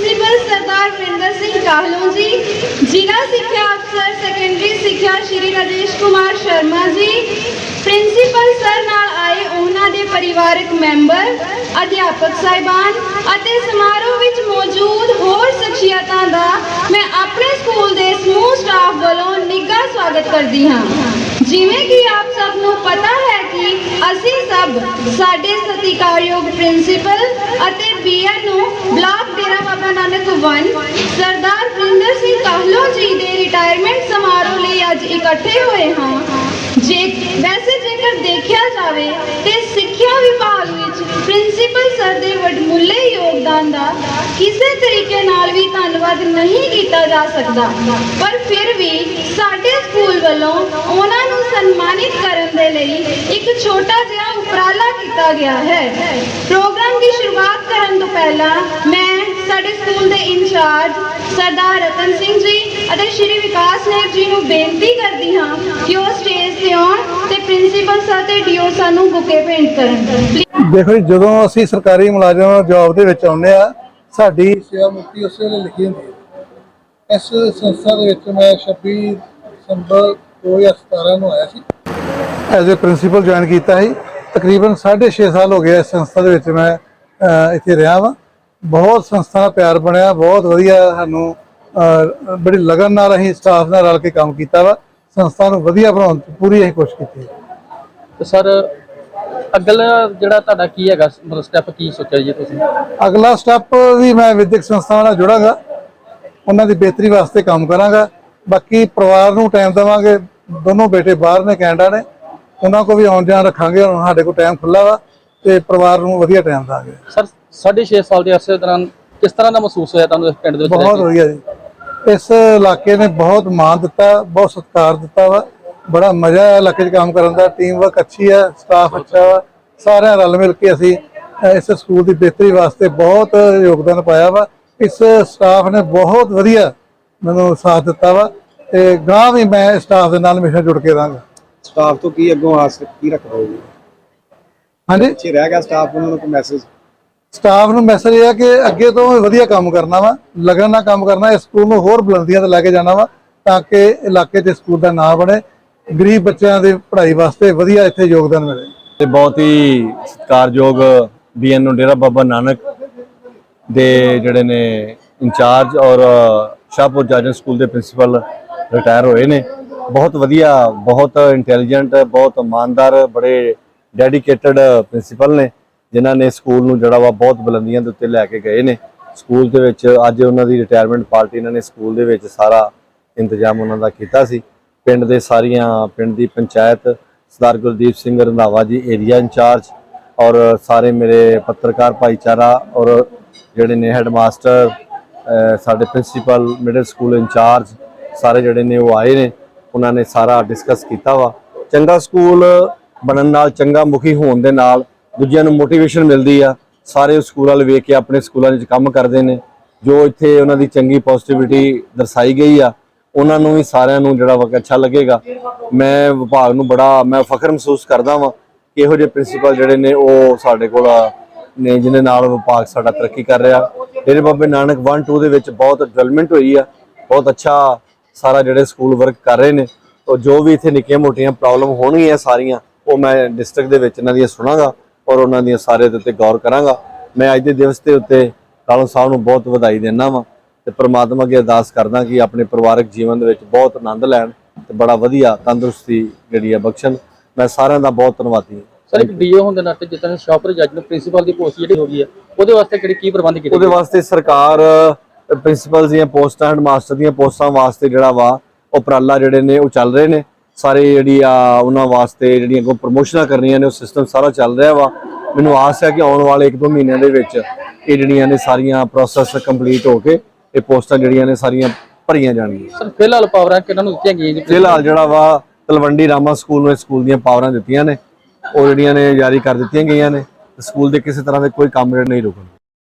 Principal Sardar Vinder Singh Kahlon ji, ਜ਼ਿਲ੍ਹਾ ਸਿੱਖਿਆ ਅਫਸਰ ਸੈਕੰਡਰੀ ਸਿੱਖਿਆ ਸ਼੍ਰੀ ਰਾਜੇਸ਼ ਕੁਮਾਰ ਸ਼ਰਮਾ ਜੀ, ਪ੍ਰਿੰਸੀਪਲ ਸਰ ਨਾਲ ਆਏ ਉਹਨਾਂ ਦੇ ਪਰਿਵਾਰਕ ਮੈਂਬਰ, ਅਧਿਆਪਕ ਸਾਹਿਬਾਨ ਅਤੇ ਸਮਾਰੋਹ ਵਿੱਚ ਮੌਜੂਦ ਹੋਰ ਸ਼ਖਸੀਅਤਾਂ ਦਾ ਮੈਂ ਆਪਣੇ ਸਕੂਲ ਦੇ ਸਮੂਹ ਸਟਾਫ ਵੱਲੋਂ ਨਿੱਘਾ ਸਵਾਗਤ ਕਰਦੀ ਹਾਂ। ਜਿਵੇਂ ਕਿ ਆਪ ਸਭ ਨੂੰ ਪਤਾ ਹੈ ਕਿ ਅਸੀਂ ਸਭ ਸਾਡੇ ਸਤਿਕਾਰਯੋਗ ਪ੍ਰਿੰਸੀਪਲ ਅਤੇ ਬੀਐਨ ਨੂੰ ਬਲਾਕ ਡੇਰਾ ਬਾਬਾ ਨਾਨਕ 1 ਸਰਦਾਰ ਵਰਿੰਦਰ ਸਿੰਘ ਕਾਹਲੋ ਜੀ ਦੇ ਰਿਟਾਇਰਮੈਂਟ ਸਮਾਰੋਹ ਲਈ ਅੱਜ ਇਕੱਠੇ ਹੋਏ ਹਾਂ। ਜੇ ਵੈਸੇ ਜੇਕਰ ਦੇਖਿਆ ਜਾਵੇ ਤੇ ਸਿੱਖਿਆ ਵਿਭਾਗ ਵਿੱਚ ਪ੍ਰਿੰਸੀਪਲ ਸਰ ਦੇ ਵਡਮੁੱਲੇ ਯੋਗਦਾਨ ਦਾ ਕਿਸੇ ਤਰੀਕੇ ਨਾਲ ਵੀ ਧੰਨਵਾਦ ਨਹੀਂ ਕੀਤਾ ਜਾ ਸਕਦਾ। ਪਰ ਫਿਰ ਵੀ ਸਾਡੇ ਸਕੂਲ ਵੱਲੋਂ ਉਹਨਾਂ ਸਨਮਾਨਿਤ ਕਰਨ ਦੇ ਲਈ ਇੱਕ ਛੋਟਾ ਜਿਹਾ ਉਪਰਾਲਾ ਕੀਤਾ ਗਿਆ ਹੈ। ਪ੍ਰੋਗਰਾਮ ਦੀ ਸ਼ੁਰੂਆਤ ਕਰਨ ਤੋਂ ਪਹਿਲਾਂ ਮੈਂ ਸਾਡੇ ਸਕੂਲ ਦੇ ਇੰਚਾਰਜ ਸਰਦਾਰ ਰਤਨ ਸਿੰਘ ਜੀ ਅਤੇ ਸ਼੍ਰੀ ਵਿਕਾਸ ਨਾਇਕ ਜੀ ਨੂੰ ਬੇਨਤੀ ਕਰਦੀ ਹਾਂ ਕਿ ਉਹ ਸਟੇਜ ਤੇ ਆਉਣ ਤੇ ਪ੍ਰਿੰਸੀਪਲ ਸਰ ਤੇ ਡੀਓ ਸਾਨੂੰ ਬੁਕੇ ਭੇਂਟ ਕਰਨ। ਦੇਖੋ ਜਦੋਂ ਅਸੀਂ ਸਰਕਾਰੀ ਮੁਲਾਜ਼ਮ ਜੌਬ ਦੇ ਵਿੱਚ ਆਉਂਦੇ ਆ ਸਾਡੀ ਸੇਵਾ ਮੁਕਤੀ ਉਸੇ ਵੇਲੇ ਲਿਖੀ ਹੁੰਦੀ ਹੈ। ਇਸ ਸੰਸਥਾ ਦੇ ਵਿੱਚ ਮੈਂ 26 ਦਸੰਬਰ 2017 ਨੂੰ ਆਇਆ ਸੀ। ਐਜ਼ ਅ ਪ੍ਰਿੰਸੀਪਲ ਜੁਆਇਨ ਕੀਤਾ ਸੀ। ਤਕਰੀਬਨ 6.5 ਸਾਲ ਹੋ ਗਏ ਇਸ ਸੰਸਥਾ ਦੇ ਵਿੱਚ ਮੈਂ ਇੱਥੇ ਰਿਹਾ ਵਾਂ। ਬਹੁਤ ਸੰਸਥਾ ਦਾ ਪਿਆਰ ਬਣਿਆ ਬਹੁਤ ਵਧੀਆ ਸਾਨੂੰ ਬੜੀ ਲਗਨ ਨਾਲ ਅਸੀਂ ਸਟਾਫ ਨਾਲ ਰਲ ਕੇ ਕੰਮ ਕੀਤਾ ਵਾ। ਸੰਸਥਾ ਨੂੰ ਵਧੀਆ ਬਣਾਉਣ ਦੀ ਪੂਰੀ ਅਸੀਂ ਕੋਸ਼ਿਸ਼ ਕੀਤੀ ਤੇ ਸਰ ਅਗਲਾ ਜਿਹੜਾ ਤੁਹਾਡਾ ਕੀ ਹੈਗਾ? ਮਤਲਬ ਸਟੈਪ ਕੀ ਸੋਚਿਆ ਜੀ ਤੁਸੀਂ? ਅਗਲਾ ਸਟੈਪ ਵੀ ਮੈਂ ਵਿਦਿਅਕ ਸੰਸਥਾਵਾਂ ਨਾਲ ਜੁੜਾਂਗਾ। ਉਹਨਾਂ ਦੀ ਬਿਹਤਰੀ ਵਾਸਤੇ ਕੰਮ ਕਰਾਂਗਾ। ਬਾਕੀ ਪਰਿਵਾਰ ਨੂੰ ਟਾਈਮ ਦੇਵਾਂਗੇ। ਦੋਨੋਂ ਬੇਟੇ ਬਾਹਰ ਨੇ ਕੈਨੇਡਾ ਨੇ। ਉਹਨਾਂ ਕੋ ਵੀ ਆਉਣ ਜਾਣ ਰੱਖਾਂਗੇ ਹੁਣ ਸਾਡੇ ਕੋਲ ਟਾਈਮ ਖੁੱਲਾ ਵਾ ਤੇ ਪਰਿਵਾਰ ਨੂੰ ਵਧੀਆ ਟਾਈਮ ਦਾਂਗੇ ਸਰ 6.5 ਸਾਲ ਦੇ ਅਰਸੇ ਦੌਰਾਨ ਕਿਸ ਤਰ੍ਹਾਂ ਦਾ ਮਹਿਸੂਸ ਹੋਇਆ ਤੁਹਾਨੂੰ ਇਸ ਪਿੰਡ ਦੇ ਵਿੱਚ ਬਹੁਤ? ਵਧੀਆ ਜੀ। ਇਸ ਇਲਾਕੇ ਨੇ ਬਹੁਤ ਮਾਣ ਦਿੱਤਾ ਬਹੁਤ ਸਤਿਕਾਰ ਦਿੱਤਾ ਵਾ। ਬੜਾ ਮਜ਼ਾ ਆਇਆ ਇਲਾਕੇ 'ਚ ਕੰਮ ਕਰਨ ਦਾ। ਟੀਮ ਵਰਕ ਅੱਛੀ ਹੈ ਸਟਾਫ ਅੱਛਾ ਵਾ। ਸਾਰਿਆਂ ਰਲ ਮਿਲ ਕੇ ਅਸੀਂ ਇਸ ਸਕੂਲ ਦੀ ਬਿਹਤਰੀ ਵਾਸਤੇ ਬਹੁਤ ਯੋਗਦਾਨ ਪਾਇਆ ਵਾ। ਇਸ ਸਟਾਫ ਨੇ ਬਹੁਤ ਵਧੀਆ ਮੈਨੂੰ ਸਾਥ ਦਿੱਤਾ ਵਾ ਤੇ ਗਾਂ ਵੀ ਮੈਂ ਸਟਾਫ ਦੇ ਨਾਲ ਹਮੇਸ਼ਾ ਜੁੜ ਕੇ ਰਹਾਂਗਾ। ਸਟਾਫ ਤੋਂ ਕੀ ਅੱਗੋਂ ਆਸ ਕੀ ਰੱਖਦੇ ਹੋ ਜੀ ਹਾਂਜੀ? ਪਿੱਛੇ ਰਹਿ ਗਿਆ ਸਟਾਫ ਉਹਨਾਂ ਨੂੰ ਕੋਈ ਮੈਸੇਜ ਸਟਾਫ ਨੂੰ ਮੈਸੇਜ ਇਹ ਹੈ ਕਿ ਅੱਗੇ ਤੋਂ ਵਧੀਆ ਕੰਮ ਕਰਨਾ ਵਾ ਲਗਨ ਨਾਲ ਕੰਮ ਕਰਨਾ ਇਸ ਸਕੂਲ ਨੂੰ ਹੋਰ ਬੁਲੰਦੀਆਂ ਤੇ ਲੈ ਕੇ ਜਾਣਾ ਵਾ ਤਾਂ ਕਿ ਇਲਾਕੇ 'ਚ ਸਕੂਲ ਦਾ ਨਾਮ ਬਣੇ ਗਰੀਬ ਬੱਚਿਆਂ ਦੀ ਪੜ੍ਹਾਈ ਵਾਸਤੇ ਵਧੀਆ ਇੱਥੇ ਯੋਗਦਾਨ ਮਿਲੇ। ਤੇ ਬਹੁਤ ਹੀ ਸਤਿਕਾਰਯੋਗ ਬੀਐਨਓ ਡੇਰਾ ਬਾਬਾ ਨਾਨਕ ਦੇ ਜਿਹੜੇ ਨੇ ਇੰਚਾਰਜ ਔਰ ਸ਼ਾਹਪੁਰ ਜਾਜਨ ਸਕੂਲ ਦੇ ਪ੍ਰਿੰਸੀਪਲ ਰਿਟਾਇਰ ਹੋਏ ਨੇ। ਬਹੁਤ ਵਧੀਆ, ਬਹੁਤ ਇੰਟੈਲੀਜੈਂਟ, ਬਹੁਤ ਇਮਾਨਦਾਰ, ਬੜੇ ਡੈਡੀਕੇਟਡ ਪ੍ਰਿੰਸੀਪਲ ਨੇ, ਜਿਨ੍ਹਾਂ ਨੇ ਸਕੂਲ ਨੂੰ ਜਿਹੜਾ ਵਾ ਬਹੁਤ ਬੁਲੰਦੀਆਂ ਦੇ ਉੱਤੇ ਲੈ ਕੇ ਗਏ ਨੇ। ਸਕੂਲ ਦੇ ਵਿੱਚ ਅੱਜ ਉਹਨਾਂ ਦੀ ਰਿਟਾਇਰਮੈਂਟ ਪਾਰਟੀ ਇਹਨਾਂ ਨੇ ਸਕੂਲ ਦੇ ਵਿੱਚ ਸਾਰਾ ਇੰਤਜ਼ਾਮ ਉਹਨਾਂ ਦਾ ਕੀਤਾ ਸੀ। ਪਿੰਡ ਦੇ ਸਾਰੀਆਂ, ਪਿੰਡ ਦੀ ਪੰਚਾਇਤ, ਸਰਦਾਰ ਗੁਰਦੀਪ ਸਿੰਘ ਰੰਧਾਵਾ ਜੀ, ਏਰੀਆ ਇੰਚਾਰਜ ਔਰ ਸਾਰੇ ਮੇਰੇ ਪੱਤਰਕਾਰ ਭਾਈਚਾਰਾ ਔਰ ਜਿਹੜੇ ਨੇ ਹੈਡਮਾਸਟਰ ਸਾਡੇ ਪ੍ਰਿੰਸੀਪਲ ਮਿਡਲ ਸਕੂਲ ਇੰਚਾਰਜ ਸਾਰੇ ਜਿਹੜੇ ਨੇ ਉਹ ਆਏ ਨੇ। ਉਹਨਾਂ ਨੇ ਸਾਰਾ ਡਿਸਕਸ ਕੀਤਾ ਵਾ। ਚੰਗਾ ਸਕੂਲ ਬਣਨ ਨਾਲ, ਚੰਗਾ ਮੁਖੀ ਹੋਣ ਦੇ ਨਾਲ ਦੂਜਿਆਂ ਨੂੰ ਮੋਟੀਵੇਸ਼ਨ ਮਿਲਦੀ ਆ। ਸਾਰੇ ਉਸ ਸਕੂਲ ਵਾਲ ਵੇਖ ਕੇ ਆਪਣੇ ਸਕੂਲਾਂ ਵਿੱਚ ਕੰਮ ਕਰਦੇ ਨੇ। ਜੋ ਇੱਥੇ ਉਹਨਾਂ ਦੀ ਚੰਗੀ ਪੋਜ਼ਿਟਿਵਿਟੀ ਦਰਸਾਈ ਗਈ ਆ, ਉਹਨਾਂ ਨੂੰ ਵੀ ਸਾਰਿਆਂ ਨੂੰ ਜਿਹੜਾ ਵਾ ਅੱਛਾ ਲੱਗੇਗਾ। ਮੈਂ ਵਿਭਾਗ ਨੂੰ ਬੜਾ, ਮੈਂ ਫਖਰ ਮਹਿਸੂਸ ਕਰਦਾ ਵਾਂ ਕਿ ਇਹੋ ਜਿਹੇ ਪ੍ਰਿੰਸੀਪਲ ਜਿਹੜੇ ਨੇ ਉਹ ਸਾਡੇ ਕੋਲ ਨੇ ਜਿਹਦੇ ਨਾਲ ਵਿਭਾਗ ਸਾਡਾ ਤਰੱਕੀ ਕਰ ਰਿਹਾ। ਡੇਰੇ ਬਾਬੇ ਨਾਨਕ 1 2 ਦੇ ਵਿੱਚ ਬਹੁਤ ਡਿਵੈਲਪਮੈਂਟ ਹੋਈ ਆ। ਬਹੁਤ ਅੱਛਾ ਸਾਰਾ ਜਿਹੜੇ ਸਕੂਲ ਵਰਕ ਕਰ ਰਹੇ ਨੇ। ਤਾਂ ਜੋ ਵੀ ਇੱਥੇ ਨਿੱਕੀਆਂ ਮੋਟੀਆਂ ਪ੍ਰੋਬਲਮ ਹੋਣਗੀਆਂ ਸਾਰੀਆਂ, ਉਹ ਮੈਂ ਡਿਸਟ੍ਰਿਕਟ ਦੇ ਵਿੱਚ ਇਹਨਾਂ ਦੀਆਂ ਸੁਣਾਂਗਾ ਔਰ ਉਹਨਾਂ ਦੀਆਂ ਸਾਰੇ ਦੇ ਉੱਤੇ ਗੌਰ ਕਰਾਂਗਾ। ਮੈਂ ਅੱਜ ਦੇ ਦਿਵਸ ਦੇ ਉੱਤੇ ਕਾਲੋ ਸਾਹਿਬ ਨੂੰ ਬਹੁਤ ਵਧਾਈ ਦਿੰਦਾ ਵਾਂ ਤੇ ਪ੍ਰਮਾਤਮਾ ਅੱਗੇ ਅਰਦਾਸ ਕਰਦਾ ਕਿ ਆਪਣੇ ਪਰਿਵਾਰਕ ਜੀਵਨ ਦੇ ਵਿੱਚ ਬਹੁਤ ਆਨੰਦ ਲੈਣ ਤੇ ਬੜਾ ਵਧੀਆ ਤੰਦਰੁਸਤੀ ਜਿਹੜੀ ਆ ਬਖਸ਼ਣ। ਮੈਂ ਸਾਰਿਆਂ ਦਾ ਬਹੁਤ ਧੰਨਵਾਦੀ ਹਾਂ। ਸਰ ਇੱਕ ਡੀਓ ਹੋਣ ਦੇ ਨਾਤੇ ਜਿੱਦਾਂ ਸ਼ਾਹਪੁਰ ਜੱਜ ਨੂੰ ਪ੍ਰਿੰਸੀਪਲ ਦੀ ਪੋਸਟ ਜਿਹੜੀ ਹੋ ਗਈ ਹੈ ਉਹਦੇ ਵਾਸਤੇ ਕਿਹੜੀ ਕੀ ਪ੍ਰਬੰਧ ਕੀਤੇ ਉਹਦੇ? ਵਾਸਤੇ ਸਰਕਾਰ ਪ੍ਰਿੰਸੀਪਲ ਦੀਆਂ ਪੋਸਟਾਂ ਹੈਡ ਮਾਸਟਰ ਦੀਆਂ ਪੋਸਟਾਂ ਵਾਸਤੇ ਜਿਹੜਾ ਵਾ ਉਪਰਾਲਾ ਜਿਹੜੇ ਨੇ ਉਹ ਚੱਲ ਰਹੇ ਨੇ। ਸਾਰੇ ਜਿਹੜੀ ਆ ਉਹਨਾਂ ਵਾਸਤੇ ਜਿਹੜੀਆਂ ਕੋ ਪ੍ਰਮੋਸ਼ਨਾਂ ਕਰਨੀਆਂ ਨੇ ਉਹ ਸਿਸਟਮ ਸਾਰਾ ਚੱਲ ਰਿਹਾ ਵਾ। ਮੈਨੂੰ ਆਸ ਹੈ ਕਿ ਆਉਣ ਵਾਲੇ 1-2 ਮਹੀਨਿਆਂ ਦੇ ਵਿੱਚ ਇਹ ਜਿਹੜੀਆਂ ਨੇ ਸਾਰੀਆਂ ਪ੍ਰੋਸੈਸ ਕੰਪਲੀਟ ਹੋ ਕੇ ਇਹ ਪੋਸਟਾਂ ਜਿਹੜੀਆਂ ਨੇ ਸਾਰੀਆਂ ਭਰੀਆਂ ਜਾਣਗੀਆਂ। ਸਰ ਫਿਲਹਾਲ ਪਾਵਰਾਂ ਕਿਹਨਾਂ ਨੂੰ ਦਿੱਤੀਆਂ ਗਈਆਂ ਜੀ ਫਿਲਹਾਲ ਜਿਹੜਾ ਵਾ ਤਲਵੰਡੀ ਰਾਮਾ ਸਕੂਲ ਨੂੰ ਇਸ ਸਕੂਲ ਦੀਆਂ ਪਾਵਰਾਂ ਦਿੱਤੀਆਂ ਨੇ। ਉਹ ਜਿਹੜੀਆਂ ਨੇ ਜਾਰੀ ਕਰ ਦਿੱਤੀਆਂ ਗਈਆਂ ਨੇ ਸਕੂਲ ਦੇ ਕਿਸੇ ਤਰ੍ਹਾਂ ਦੇ ਕੋਈ ਕੰਮ ਜਿਹੜੇ ਨਹੀਂ ਰੁਕਣ